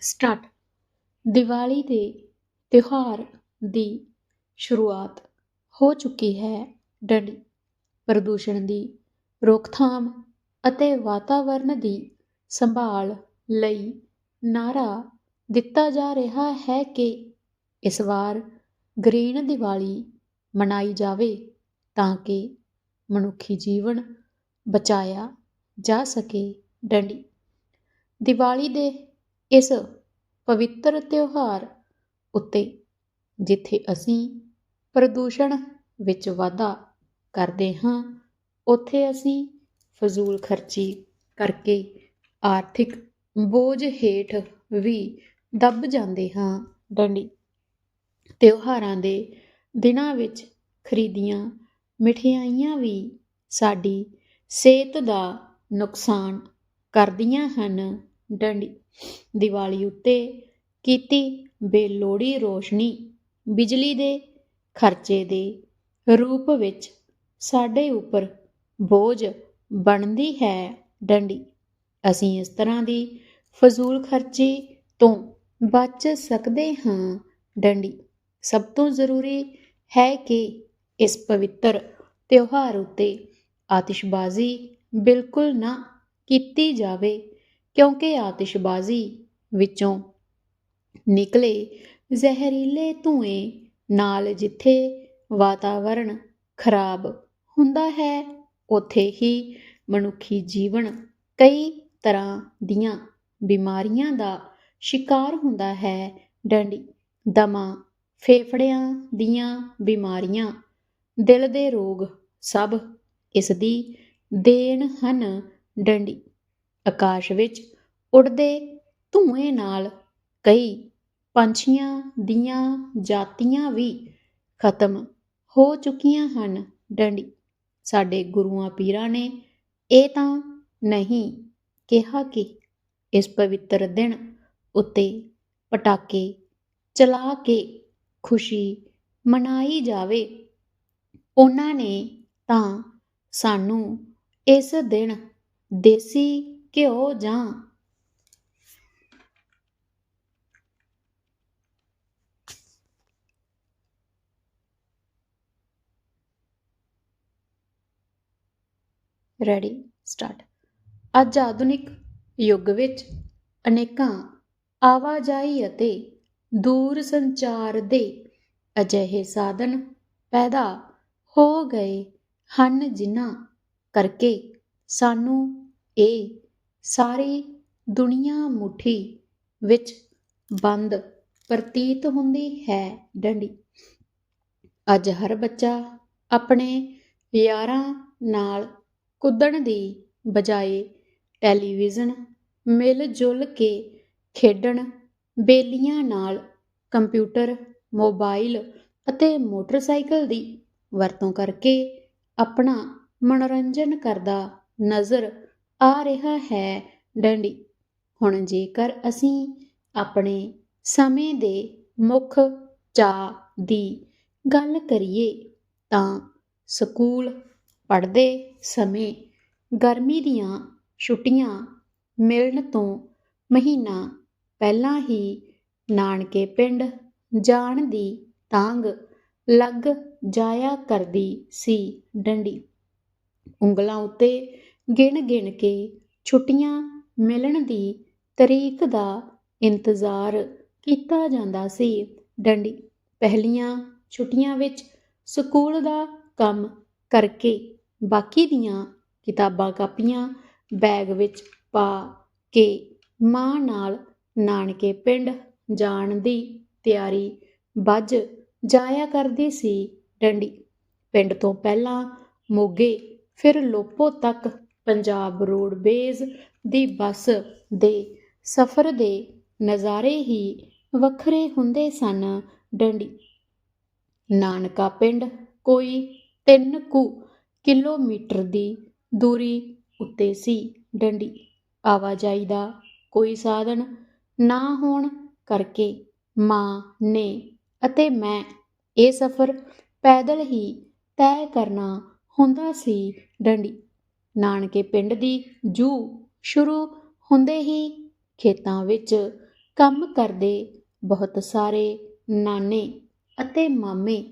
Start. Diwali ਦੇ ਤਿਉਹਾਰ ਦੀ ਸ਼ੁਰੂਆਤ ਹੋ ਚੁੱਕੀ ਹੈ ਡੰਡੀ। ਪ੍ਰਦੂਸ਼ਣ ਦੀ ਰੋਕਥਾਮ ਅਤੇ ਵਾਤਾਵਰਨ ਦੀ ਸੰਭਾਲ ਲਈ ਨਾਰਾ ਦਿੱਤਾ ਜਾ ਰਿਹਾ ਹੈ ਕਿ ਇਸ ਵਾਰ ਗ੍ਰੀਨ ਦੀਵਾਲੀ ਮਨਾਈ ਜਾਵੇ ਤਾਂ ਕਿ ਮਨੁੱਖੀ ਜੀਵਨ ਬਚਾਇਆ ਜਾ ਸਕੇ ਡੰਡੀ। ਦੀਵਾਲੀ ਦੇ ਇਸ ਪਵਿੱਤਰ ਤਿਉਹਾਰ ਉੱਤੇ ਜਿੱਥੇ ਅਸੀਂ ਪ੍ਰਦੂਸ਼ਣ ਵਿੱਚ ਵਾਧਾ ਕਰਦੇ ਹਾਂ, ਉੱਥੇ ਅਸੀਂ ਫਜ਼ੂਲ ਖਰਚੀ ਕਰਕੇ ਆਰਥਿਕ ਬੋਝ ਹੇਠ ਵੀ ਦੱਬ ਜਾਂਦੇ ਹਾਂ ਡੰਡੀ। ਤਿਉਹਾਰਾਂ ਦੇ ਦਿਨਾਂ ਵਿੱਚ ਖਰੀਦੀਆਂ ਮਠਿਆਈਆਂ ਵੀ ਸਾਡੀ ਸਿਹਤ ਦਾ ਨੁਕਸਾਨ ਕਰਦੀਆਂ ਹਨ। ਡੰਡੀ। ਦੀਵਾਲੀ ਉੱਤੇ ਕੀਤੀ ਬੇਲੋੜੀ ਰੋਸ਼ਨੀ ਬਿਜਲੀ ਦੇ ਖਰਚੇ ਦੇ ਰੂਪ ਵਿੱਚ ਸਾਡੇ ਉੱਪਰ ਬੋਝ ਬਣਦੀ ਹੈ ਡੰਡੀ। ਅਸੀਂ ਇਸ ਤਰ੍ਹਾਂ ਦੀ ਫਜ਼ੂਲ ਖਰਚੀ ਤੋਂ ਬਚ ਸਕਦੇ ਹਾਂ ਡੰਡੀ। ਸਭ ਤੋਂ ਜ਼ਰੂਰੀ ਹੈ ਕਿ ਇਸ ਪਵਿੱਤਰ ਤਿਉਹਾਰ ਉੱਤੇ ਆਤਿਸ਼ਬਾਜ਼ੀ ਬਿਲਕੁਲ ਨਾ ਕੀਤੀ ਜਾਵੇ। ਕਿਉਂਕਿ ਆਤਿਸ਼ਬਾਜ਼ੀ ਵਿੱਚੋਂ ਨਿਕਲੇ ਜ਼ਹਿਰੀਲੇ ਧੂਏ ਨਾਲ ਜਿੱਥੇ ਵਾਤਾਵਰਣ ਖਰਾਬ ਹੁੰਦਾ ਹੈ, ਉੱਥੇ ਹੀ ਮਨੁੱਖੀ ਜੀਵਨ ਕਈ ਤਰ੍ਹਾਂ ਦੀਆਂ ਬਿਮਾਰੀਆਂ ਦਾ ਸ਼ਿਕਾਰ ਹੁੰਦਾ ਹੈ। ਡੰਡੀ, ਦਮਾ, ਫੇਫੜਿਆਂ ਦੀਆਂ ਬਿਮਾਰੀਆਂ, ਦਿਲ ਦੇ ਰੋਗ ਸਭ ਇਸ ਦੀ ਦੇਣ ਹਨ। ਡੰਡੀ ਆਕਾਸ਼ ਵਿੱਚ ਉੱਡਦੇ ਧੂਏ ਨਾਲ ਕਈ ਪੰਛੀਆਂ ਦੀਆਂ ਜਾਤੀਆਂ ਵੀ ਖਤਮ ਹੋ ਚੁੱਕੀਆਂ ਹਨ। ਡੰਡੀ, ਸਾਡੇ ਗੁਰੂਆਂ ਪੀਰਾਂ ਨੇ ਇਹ ਤਾਂ ਨਹੀਂ ਕਿਹਾ ਕਿ ਇਸ ਪਵਿੱਤਰ ਦਿਨ ਉੱਤੇ ਪਟਾਕੇ ਚਲਾ ਕੇ ਖੁਸ਼ੀ ਮਨਾਈ ਜਾਵੇ। ਉਹਨਾਂ ਨੇ ਤਾਂ ਸਾਨੂੰ ਇਸ ਦਿਨ ਦੇਸੀ ਘਿਓ ਜਾਂ ਰੈਡੀ ਸਟਾਰਟ ਅੱਜ ਆਧੁਨਿਕ ਯੁੱਗ ਵਿੱਚ ਅਨੇਕਾਂ ਆਵਾਜਾਈ ਅਤੇ ਦੂਰ ਸੰਚਾਰ ਦੇ ਅਜਿਹੇ ਸਾਧਨ ਪੈਦਾ ਹੋ ਗਏ ਹਨ, ਜਿਨ੍ਹਾਂ ਕਰਕੇ ਸਾਨੂੰ ਇਹ ਸਾਰੀ ਦੁਨੀਆ ਮੁਠੀ ਵਿੱਚ ਬੰਦ, ਪ੍ਰਤੀਤ ਹੁੰਦੀ ਹੈ ਡੰਡੀ। ਅੱਜ ਹਰ ਬੱਚਾ ਆਪਣੇ ਯਾਰਾਂ ਨਾਲ ਕੁੱਦਣ ਦੀ ਬਜਾਏ ਟੈਲੀਵਿਜ਼ਨ ਮਿਲ ਜੁਲ ਕੇ ਖੇਡਣ, ਬੇਲੀਆਂ ਨਾਲ ਕੰਪਿਊਟਰ, ਮੋਬਾਈਲ ਅਤੇ ਮੋਟਰਸਾਈਕਲ ਦੀ ਵਰਤੋਂ ਕਰਕੇ ਆਪਣਾ ਮਨੋਰੰਜਨ ਕਰਦਾ ਨਜ਼ਰ ਆ ਰਿਹਾ ਹੈ ਡੰਡੀ। ਹੁਣ ਜੇਕਰ ਅਸੀਂ ਆਪਣੇ ਸਮੇਂ ਦੇ ਮੁੱਖ ਚਾਅ ਦੀ ਗੱਲ ਕਰੀਏ, ਤਾਂ ਸਕੂਲ ਪੜ੍ਹਦੇ ਸਮੇਂ ਗਰਮੀ ਦੀਆਂ ਛੁੱਟੀਆਂ ਮਿਲਣ ਤੋਂ ਮਹੀਨਾ ਪਹਿਲਾਂ ਹੀ ਨਾਨਕੇ ਪਿੰਡ ਜਾਣ ਦੀ ਤਾਂਗ ਲੱਗ ਜਾਇਆ ਕਰਦੀ ਸੀ ਡੰਡੀ। ਉਂਗਲਾਂ ਉੱਤੇ ਗਿਣ ਗਿਣ ਕੇ ਛੁੱਟੀਆਂ ਮਿਲਣ ਦੀ ਤਰੀਕ ਦਾ ਇੰਤਜ਼ਾਰ ਕੀਤਾ ਜਾਂਦਾ ਸੀ। ਡੰਡੀ, ਪਹਿਲੀਆਂ ਛੁੱਟੀਆਂ ਵਿੱਚ ਸਕੂਲ ਦਾ ਕੰਮ ਕਰਕੇ ਬਾਕੀ ਦੀਆਂ ਕਿਤਾਬਾਂ ਕਾਪੀਆਂ ਬੈਗ ਵਿੱਚ ਪਾ ਕੇ ਮਾਂ ਨਾਲ ਨਾਨਕੇ ਪਿੰਡ ਜਾਣ ਦੀ ਤਿਆਰੀ ਵੱਜ ਜਾਇਆ ਕਰਦੀ ਸੀ। ਡੰਡੀ, ਪਿੰਡ ਤੋਂ ਪਹਿਲਾਂ ਮੋਗੇ, ਫਿਰ ਲੋਪੋ ਤੱਕ ਪੰਜਾਬ ਰੋਡਵੇਜ਼ ਦੀ ਬੱਸ ਦੇ ਸਫ਼ਰ ਦੇ ਨਜ਼ਾਰੇ ਹੀ ਵੱਖਰੇ ਹੁੰਦੇ ਸਨ। ਡੰਡੀ, ਨਾਨਕਾ ਪਿੰਡ, ਕੋਈ ਤਿੰਨ ਕੁ ਕਿਲੋਮੀਟਰ ਦੀ ਦੂਰੀ ਉੱਤੇ ਸੀ। ਡੰਡੀ, ਆਵਾਜਾਈ ਦਾ ਕੋਈ ਸਾਧਨ ਨਾ ਹੋਣ ਕਰਕੇ ਮਾਂ ਨੇ ਅਤੇ ਮੈਂ ਇਹ ਸਫ਼ਰ ਪੈਦਲ ਹੀ ਤੈਅ ਕਰਨਾ ਹੁੰਦਾ ਸੀ। ਡੰਡੀ ਨਾਨਕੇ ਪਿੰਡ ਦੀ ਜੂ ਸ਼ੁਰੂ ਹੁੰਦੇ ਹੀ ਖੇਤਾਂ ਵਿੱਚ ਕੰਮ ਕਰਦੇ ਬਹੁਤ ਸਾਰੇ ਨਾਨੇ ਅਤੇ ਮਾਮੇ